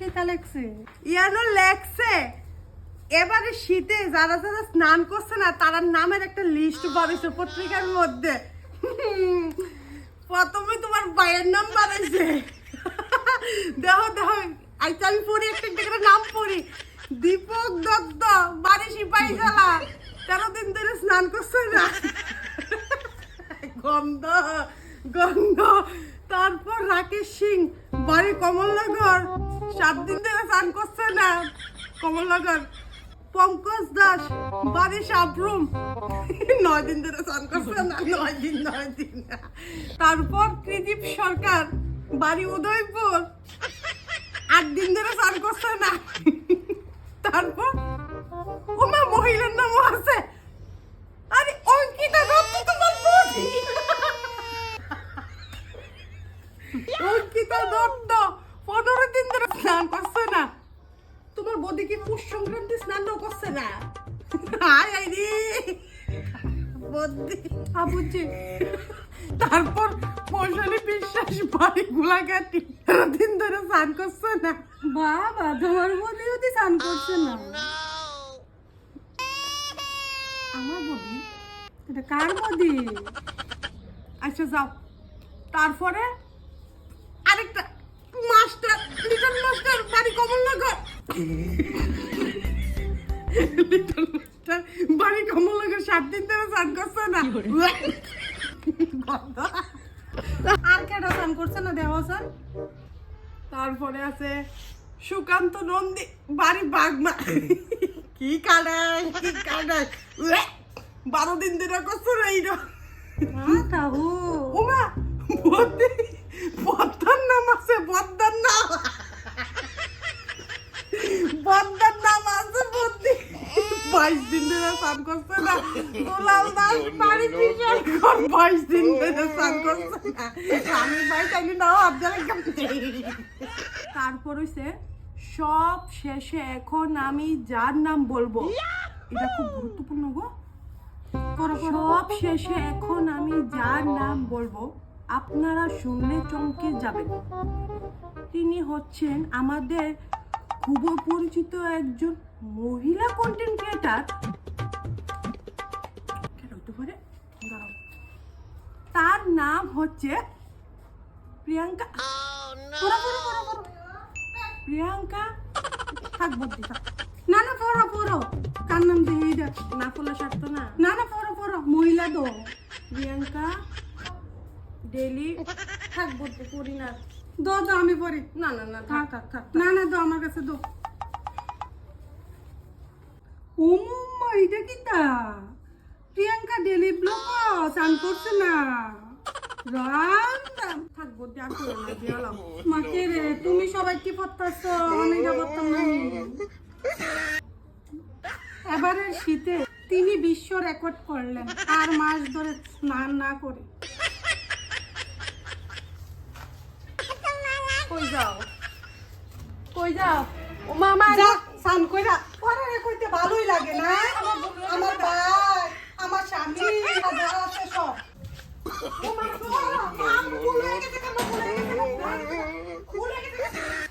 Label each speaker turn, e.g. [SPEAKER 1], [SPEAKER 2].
[SPEAKER 1] লেখা লেখছে?
[SPEAKER 2] ইয়ানো লেখছে। এবারে শীতে যারা যারা স্নান করছে না তার নামের একটা লিস্ট বাড়িছে পত্রিকার মধ্যে। প্রথমে তোমার ভাইয়ের নাম বাড়াইছে দেখো দেখো আইতে আমি পড়ি একটা একটা নাম পড়ি। দীপক দত্ত বাড়ি সিপাহী জেলা তেরো দিন ধরে স্নান করছে না। গন্ধ গন্ধ। তারপর রাকেশ সিং বাড়ি কমলনগর। সাত দিন ধরে স্নান করছে না। কমলনগর। পঙ্কজ দাস, বাড়ি সাবরুম। নয় দিন ধরে স্নান করছে না, নয় দিন নয় দিন। তারপর ত্রিদীপ সরকার, বাড়ি উদয়পুর। আট দিন ধরে স্নান করছে না। তারপর ওমা মহিলার নামও আছে। আরে, অঙ্কিতা তোমার অঙ্কিতা দত্ত পনেরো দিন ধরে স্নান করছে না। তোমার বৌদি কি পুষ সংক্রান্তি স্নানও করছে না? আয় আয় রে। বৌদি।
[SPEAKER 1] আবুজি।
[SPEAKER 2] তারপর মৌসুমী বিশ্বাস বাড়ি গোলাঘাটি। তেরো দিন ধরে স্নান করছে না।
[SPEAKER 1] বাবা তোমার বলি অতি স্নান করছে না?
[SPEAKER 2] আমার বৌদি?
[SPEAKER 1] এটা কার বদি?
[SPEAKER 2] আচ্ছা যাও। তারপরে মাস্টার লিটল মাস্টার বাড়ি কমলনগর। লিটল মাস্টার বাড়ি কমলনগর সাত দিন ধরে স্নান করছে না।
[SPEAKER 1] আর কেটা স্নান করছে না দেওয়া স্যার
[SPEAKER 2] তারপরে আছে সুকান্ত নন্দী বাড়ি বাগমা। কি কাটায় কি কাটায় বারো দিন ধরে করছে না এইটা
[SPEAKER 1] তাহু
[SPEAKER 2] ওমা বদ্দি বদ্দার নাম আছে বদ্দার নাম বদ্দার নাম আছে বদ্দি বাইশ দিন ধরে স্নান করছে না। দুলাল দাস বাড়ি বিশাল বাইশ দিন ধরে স্নান করছে না। আমি ভাই নাও আপনারা তারপর হইছে সব শেষে এখন আমি যার নাম বলব? এটা খুব গুরুত্বপূর্ণ গো। সব শেষে এখন আমি যার নাম বলব আপনারা শুনলে চমকে যাবেন। তিনি হচ্ছেন আমাদের খুব পরিচিত একজন মহিলা কন্টেন্ট ক্রিয়েটার তার নাম হচ্ছে প্রিয়াঙ্কা।
[SPEAKER 1] পড়ো
[SPEAKER 2] প্রিয়াঙ্কা থাক বদ্দি থাক।
[SPEAKER 1] না না পড়ো পড়ো। কার নাম দিয়ে দেখ
[SPEAKER 2] না ফুলা সারতো না।
[SPEAKER 1] না না পড়ো পড়ো। মহিলা দো
[SPEAKER 2] প্রিয়াঙ্কা ডেলি থাক বদ্দি পড়ি না।
[SPEAKER 1] দো দো আমি পড়ি।
[SPEAKER 2] না না না থাক থাক থাক
[SPEAKER 1] না না দো আমার কাছে দো। ও মুম্মা এটা কি তা? প্রিয়াঙ্কা ডেলি ব্লগ চান করছে না। মাকে রে? তুমি সবাই কি পড়তেছ অনেক করতাম না এবারের শীতে তিনি বিশ্ব রেকর্ড করলেন আর মাস ধরে স্নান না করে।
[SPEAKER 2] কই যাও? কই যাও? ও মামা
[SPEAKER 1] যা স্নান কইরা। পরে রে কইতে ভালোই লাগে না। আমার আমার স্বামী